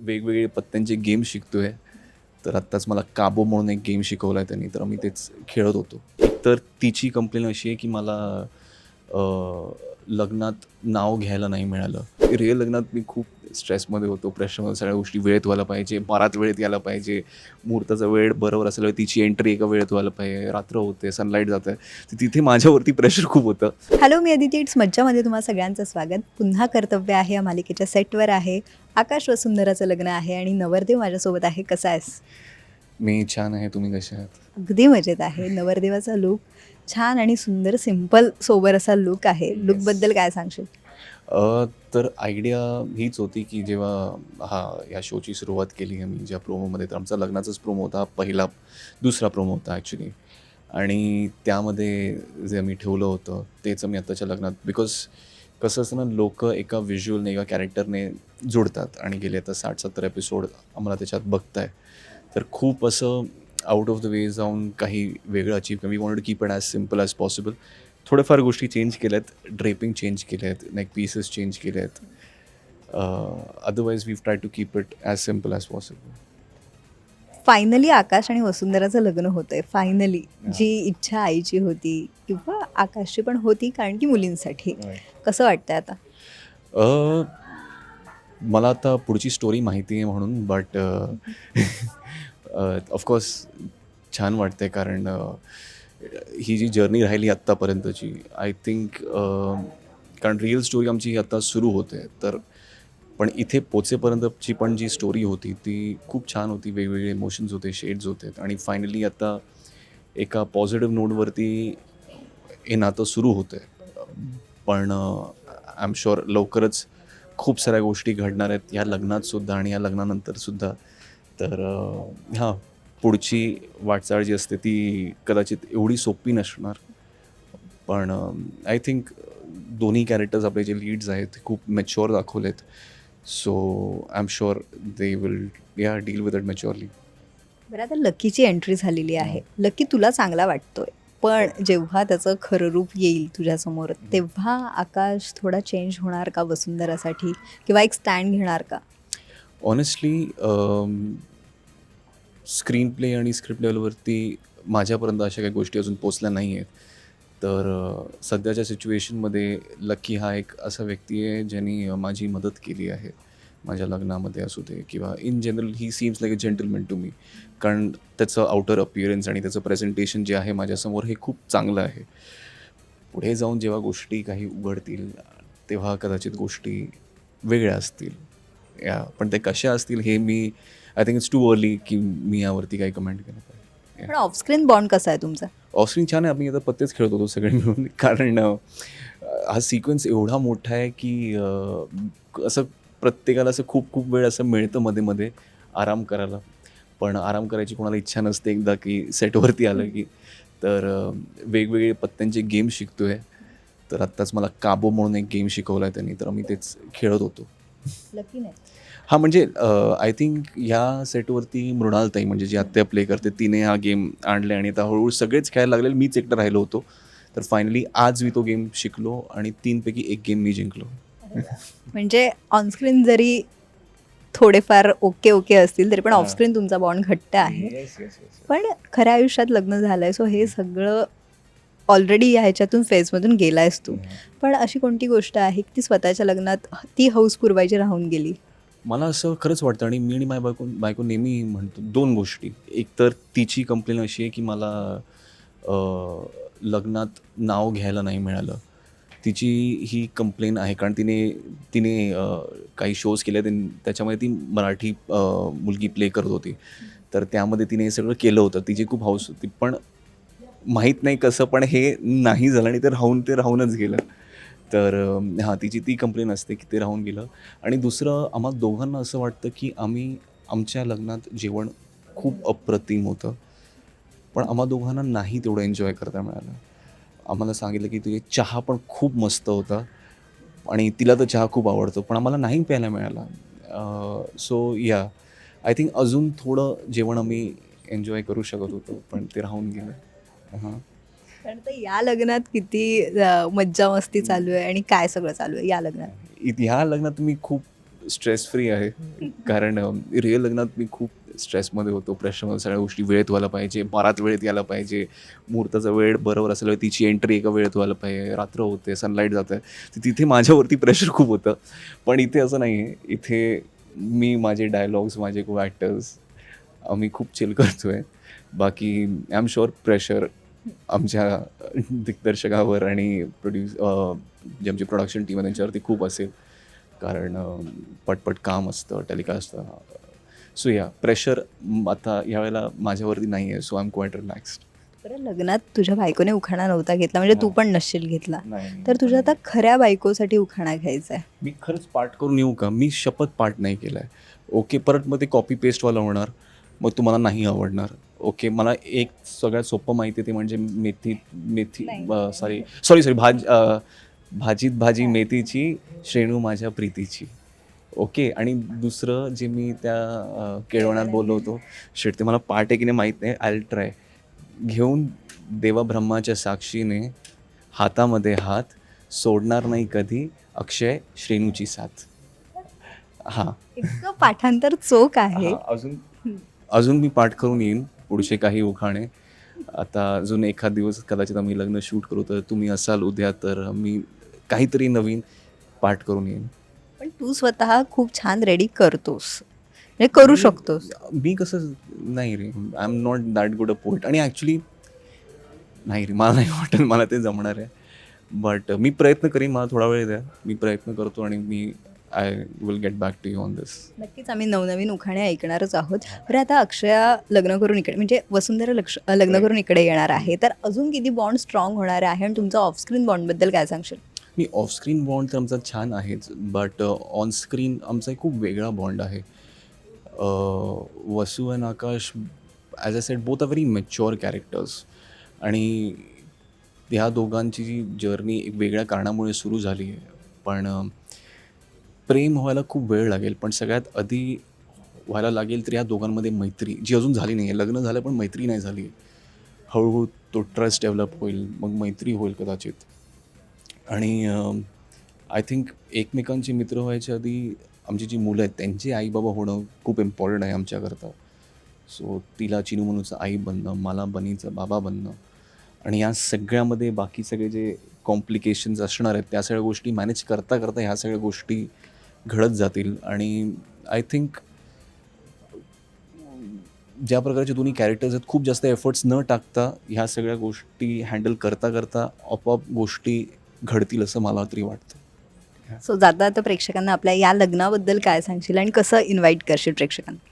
वेगवेगळे पत्त्यांचे गेम शिकतोय. तर आत्ताच मला काबो म्हणून एक गेम शिकवला आहे त्यांनी तर आम्ही तेच खेळत होतो. तर तिची कंप्लेन अशी आहे की मला लग्नात नाव घ्यायला नाही मिळालं. रिअल लग्नात मी खूप स्ट्रेसमध्ये होतो. प्रेशरमध्ये सगळ्या गोष्टी वेळेत व्हायला पाहिजे. बारात वेळेत यायला पाहिजे. मुहूर्ताचा वेळ बरोबर असेल तिची एंट्री एका वेळेत व्हायला पाहिजे. रात्र होते सनलाईट जात आहे तर तिथे माझ्यावरती प्रेशर खूप होतं. हॅलो मी अदिती इट्स मज्जामध्ये तुम्हा सगळ्यांचं स्वागत. पुन्हा कर्तव्य आहे. या मालिकेच्या सेटवर आहे. आकाश वसुंधराचं लग्न आहे आणि नवरदेव माझ्यासोबत आहे. कसा आहेस? मी छान आहे तुम्ही कसे आहात? अगदी मजेत आहे. नवरदेवाचा लुक छान आणि सुंदर सिंपल सोबर असा लुक आहे. लुकबद्दल काय सांगशील? अ, तर आयडिया हीच होती की जेव्हा हा या शोची सुरुवात केली आम्ही ज्या प्रोमोमध्ये तर आमचा लग्नाचाच प्रोमो होता. पहिला दुसरा प्रोमो होता ॲक्च्युली आणि त्यामध्ये जे आम्ही ठेवलं होतं तेच आम्ही आत्ताच्या लग्नात बिकॉज कसं असतं ना लोक एका व्हिज्युअलने एका कॅरेक्टरने जुडतात. आणि गेले आता साठ सत्तर एपिसोड आम्हाला त्याच्यात बघताय. तर खूप असं आउट ऑफ द वे जाऊन काही वेगळं अचीव कमी wanted keep it as simple as possible थोड्याफार गोष्टी चेंज केल्यात ड्रेपिंग चेंज केल्या आहेत नेक पीसेस चेंज केले आहेत otherwise we try to keep it as simple as possible finally Akash आणि वसुंधराचं लग्न होतंय. फायनली जी इच्छा आईची होती किंवा आकाशची पण होती कारण की मुलींसाठी. कसं वाटतंय आता? मला आता पुढची स्टोरी माहिती आहे म्हणून बट ऑफकोर्स छान वाटते कारण ही जी जर्नी राहिली आत्तापर्यंतची आय थिंक कारण रिअल स्टोरी आमची ही आत्ता सुरू होते. तर पण इथे पोचेपर्यंतची पण जी स्टोरी होती ती खूप छान होती. वेगवेगळे इमोशन्स होते शेड्स होते. आणि फायनली आता एका पॉझिटिव्ह नोटवरती हे नातं सुरू होतं आहे पण आय एम शुअर लवकरच खूप साऱ्या गोष्टी घडणार आहेत. या लग्नात सुद्धा आणि या लग्नानंतर सुद्धा तर हां पुढची वाटचाळ जी असते ती कदाचित एवढी सोपी नसणार. पण आय थिंक दोन्ही कॅरेक्टर्स आपले जे लीड्स आहेत ते खूप मॅच्युअर दाखवलेत. So I am sure they will या डील विथ इट मॅच्युअरली बरं आता लकीची एंट्री झालेली आहे. लकी तुला चांगला वाटतोय. पण जेव्हा त्याचं खरं रूप येईल तुझ्यासमोर तेव्हा आकाश थोडा चेंज होणार का वसुंधरासाठी? किंवा एक स्टँड घेणार का? ऑनेस्टली स्क्रीन प्ले आणि स्क्रिप्ट लेवलवरती माझ्यापर्यंत अशा काही गोष्टी अजून पोचल्या नाही आहेत. तर अ, सध्याच्या सिच्युएशनमध्ये लकी हा एक असा व्यक्ती आहे ज्यांनी माझी मदत केली आहे. माझ्या लग्नामध्ये असू दे किंवा in general he seems like a gentleman to me कारण त्याचं आउटर अपिअरन्स आणि त्याचं प्रेझेंटेशन जे आहे माझ्यासमोर हे खूप चांगलं आहे. पुढे जाऊन जेव्हा गोष्टी काही उघडतील तेव्हा कदाचित गोष्टी वेगळ्या असतील. या. पण ते कशा असतील हे मी I think it's too early की मी यावरती काही कमेंट केलं पाहिजे. पण ऑफस्क्रीन बॉन्ड कसा आहे तुमचा? ऑस्ट्रिंग छान आहे. आम्ही आता पत्तेच खेळत होतो सगळे मिळून. कारण हा सिक्वेन्स एवढा मोठा आहे की असं प्रत्येकाला असं खूप खूप वेळ असं मिळतं मध्ये मध्ये आराम करायला. पण आराम करायची कोणाला इच्छा नसते एकदा की सेटवरती आलं की. तर वेगवेगळे पत्त्यांचे गेम शिकतोय. तर आत्ताच मला काबो म्हणून एक गेम शिकवला आहे त्यांनी. तर मी तेच खेळत होतो. लकी नाही. हा म्हणजे आय थिंक ह्या सेटवरती मृणालताई म्हणजे जी आत्या प्ले करते तिने हा गेम आणले आणि आता हळूहळू सगळेच खेळायला लागले मीच एकटं राहिलो होतो. तर फायनली आज मी तो गेम शिकलो आणि तीनपैकी एक गेम मी जिंकलो. म्हणजे ऑनस्क्रीन जरी थोडेफार ओके ओके असतील तरी पण. ऑफस्क्रीन तुमचा बॉन्ड घट्ट आहे. पण खऱ्या आयुष्यात लग्न झालंय सो हे सगळं ऑलरेडी ह्याच्यातून फेजमधून आहेस तू. पण अशी कोणती गोष्ट आहे की ती स्वतःच्या लग्नात ती हौस पुरवायची राहून गेली? मला असं खरंच वाटतं आणि मी आणि माझ्या बायको बायको नेहमी म्हणतो दोन गोष्टी. एक तर तिची कंप्लेन अशी आहे की मला लग्नात नाव घ्यायला नाही मिळालं. तिची ही कंप्लेन आहे कारण तिने तिने काही शोज केले ते त्याच्यामध्ये ती मराठी मुलगी प्ले करत होती. तर त्यामध्ये तिने हे सगळं केलं होतं. तिची खूप हौस होती. पण माहीत नाही कसं पण हे नाही झालं आणि ते राहून ते राहूनच गेलं. तर हां तिची ती कंप्लेन असते की ते राहून गेलं. आणि दुसरं आम्हा दोघांना असं वाटतं की आम्ही आमच्या लग्नात जेवण खूप अप्रतिम होतं. पण आम्हा दोघांना नाही तेवढं एन्जॉय करता मिळालं. आम्हाला सांगितलं की तुझे चहा पण खूप मस्त होता. आणि तिला तर चहा खूप आवडतो पण आम्हाला नाही प्यायला मिळाला. सो या आय थिंक अजून थोडं जेवण आम्ही एन्जॉय करू शकत होतो पण ते राहून गेलं. कारण तर या लग्नात किती अं, मज्जा मस्ती चालू आहे आणि काय सगळं चालू आहे या लग्नात? इत- ह्या लग्नात मी खूप स्ट्रेस फ्री आहे. कारण रिअल लग्नात मी खूप स्ट्रेसमध्ये होतो. प्रेशरमध्ये सगळ्या गोष्टी वेळेत व्हायला पाहिजे. बारात वेळेत यायला पाहिजे. मुहूर्ताचा वेळ बरोबर असेल तिची एंट्री एका वेळेत व्हायला पाहिजे. रात्र होते सनलाईट जातं. तर तिथे माझ्यावरती प्रेशर खूप होतं. पण इथे असं नाही आहे इथे मी माझे डायलॉग्स माझे ॲक्टर्स आम्ही खूप चिल करतो आहे बाकी आय एम शुअर प्रेशर आमच्या दिग्दर्शकावर आणि प्रोड्यूस जे आमची प्रोडक्शन टीम आहे त्यांच्यावरती खूप असेल. कारण पटपट काम असतं टेलिकास्ट सो या प्रेशर आता यावेळेला माझ्यावरती नाही आहे so I am quite relaxed बरं लग्नात तुझ्या बायकोने उखाणा नव्हता घेतला म्हणजे तू. पण नसशील घेतला. तर तुझ्या आता खऱ्या बायकोसाठी उखाणा घ्यायचा आहे. मी खरंच पाठ करून येऊ का? मी शपथ पाठ नाही केलं आहे ओके परत मग ते कॉपी पेस्टवाला होणार. मग तुम्हाला नाही आवडणार. ओके मला एक सगळ्यात सोपं माहिती आहे ते म्हणजे मेथी मेथी. सॉरी सॉरी सॉरी भाज भाजीत भाजी मेथीची श्रेणू माझ्या प्रीतीची. ओके आणि दुसरं जे मी त्या केळवणात बोललो होतो शेट ते मला पाठ आहे की नाही माहीत नाही आय ट्राय घेऊन देवा ब्रह्माच्या साक्षीने हातामध्ये हात सोडणार नाही कधी अक्षय श्रेणूची साथ. हां. पाठांतर चोख आहे. अजून अजून मी पाठ करून येईन. पुढचे काही उखाणे. आता अजून एखाद दिवस कदाचित आम्ही लग्न शूट करू तर तुम्ही असाल उद्या तर मी काहीतरी नवीन पाठ करून येईन. पण तू स्वतः खूप छान रेडी करतोस. म्हणजे करू शकतोस. मी कसं नाही रे. I am not that good a poet आणि ॲक्च्युली नाही रे मला नाही वाटत मला ते जमणार आहे. बट मी प्रयत्न करीन मला थोडा वेळ द्या. मी प्रयत्न करतो आणि मी I will get back to you on this नक्कीच आम्ही नवनवीन उखाणे ऐकणारच आहोत. बरं आता अक्षया लग्न करून इकडे म्हणजे वसुंधरा लक्ष लग्न करून इकडे येणार आहे. तर अजून किती बॉन्ड स्ट्रॉंग होणार आहे आणि तुमचा ऑफस्क्रीन बॉन्डबद्दल काय सांगशील? मी ऑफस्क्रीन बॉन्ड तर आमचा छान आहेच बट ऑन स्क्रीन आमचा एक खूप वेगळा बॉन्ड आहे. अं, Vasu and Akash as a set both are very mature characters आणि ह्या दोघांची जी जर्नी एक वेगळ्या कारणामुळे सुरू झाली आहे. पण अं, प्रेम व्हायला खूप वेळ लागेल पण सगळ्यात आधी व्हायला लागेल तर या दोघांमध्ये मैत्री. जी अजून झाली नाही आहे लग्न झालं पण मैत्री नाही झाली. हळूहळू तो ट्रस्ट डेव्हलप होईल मग मैत्री होईल कदाचित. आणि आय थिंक एकमेकांचे मित्र व्हायच्या आधी आमची जी मुलं आहेत त्यांचे आई बाबा होणं खूप इम्पॉर्टंट आहे आमच्याकरता. सो तिला चिनू मनूचं आई बनणं मला बनीचं बाबा बनणं. आणि या सगळ्यामध्ये बाकी सगळे जे कॉम्प्लिकेशन्स असणार आहेत त्या सगळ्या गोष्टी मॅनेज करता करता ह्या सगळ्या गोष्टी घडत जातील. आणि आय थिंक ज्या प्रकारचे दोन्ही कॅरेक्टर्स आहेत खूप जास्त एफर्ट्स न टाकता ह्या सगळ्या गोष्टी हँडल करता करता आपोआप गोष्टी घडतील असं मला तरी वाटतं. सो जाता आता प्रेक्षकांना आपल्या या लग्नाबद्दल काय सांगशील आणि कसं इन्व्हाइट करशील प्रेक्षकांना?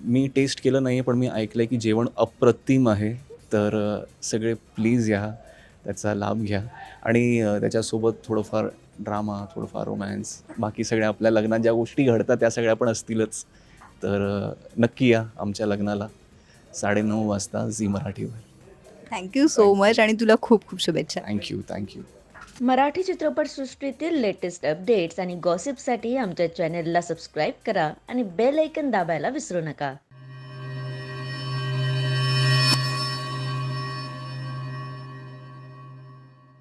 मी टेस्ट केलं नाही आहे पण मी ऐकलं आहे की जेवण अप्रतिम आहे. तर सगळे प्लीज या त्याचा लाभ घ्या. आणि त्याच्यासोबत थोडंफार ड्रामा थोडंफार रोमॅन्स बाकी सगळ्या आपल्या लग्नात ज्या गोष्टी घडतात त्या सगळ्या पण असतीलच. तर नक्की या आमच्या लग्नाला. साडेनऊ वाजता झी मराठीवर थँक्यू सो मच आणि तुला खूप खूप शुभेच्छा. Thank you thank you Marathi चित्रपटसृष्टीतील लेटेस्ट अपडेट्स आणि गॉसिपसाठी आमच्या चॅनेलला सबस्क्राईब करा आणि बेल ऐकन दाबायला विसरू नका.